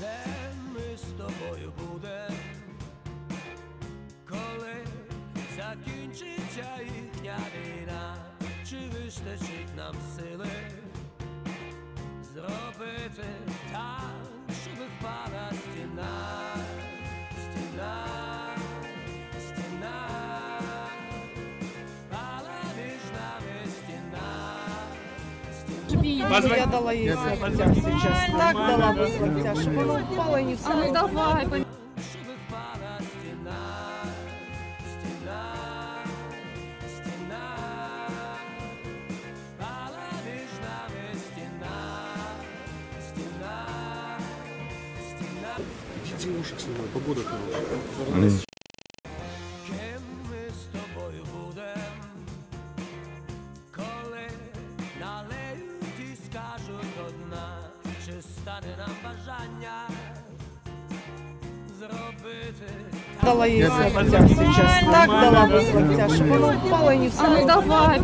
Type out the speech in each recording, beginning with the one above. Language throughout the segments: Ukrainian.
де ми з тобою будем, коли закінчиться їхня війна, чи вистачить нам сили зробити так, щоб впала стіна, стіна. Я дала ей слабтяж сейчас. Так дала бы слабтяж, чтобы она упала и не А ну давай, Щоб впала стіна, стіна, стіна, впала між скажуть чи стане нам бажання зробити дала їй сейчас. Так дала бы слабтяж, щоб воно впало і не А ну давай,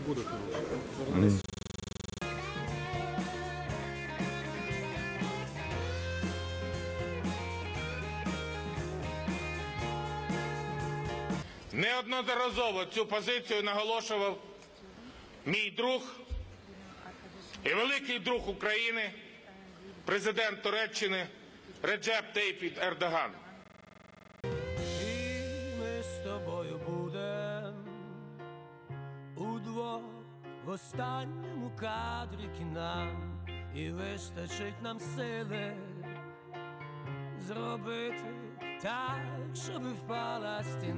погода хорошая. Неодноразово цю позицію наголошував мій друг і великий друг України, президент Туреччини Реджеп Тейпіт Ердоган. І ми з тобою останньому кадрі кіна, і вистачить нам сили зробити так, щоб впала стіна,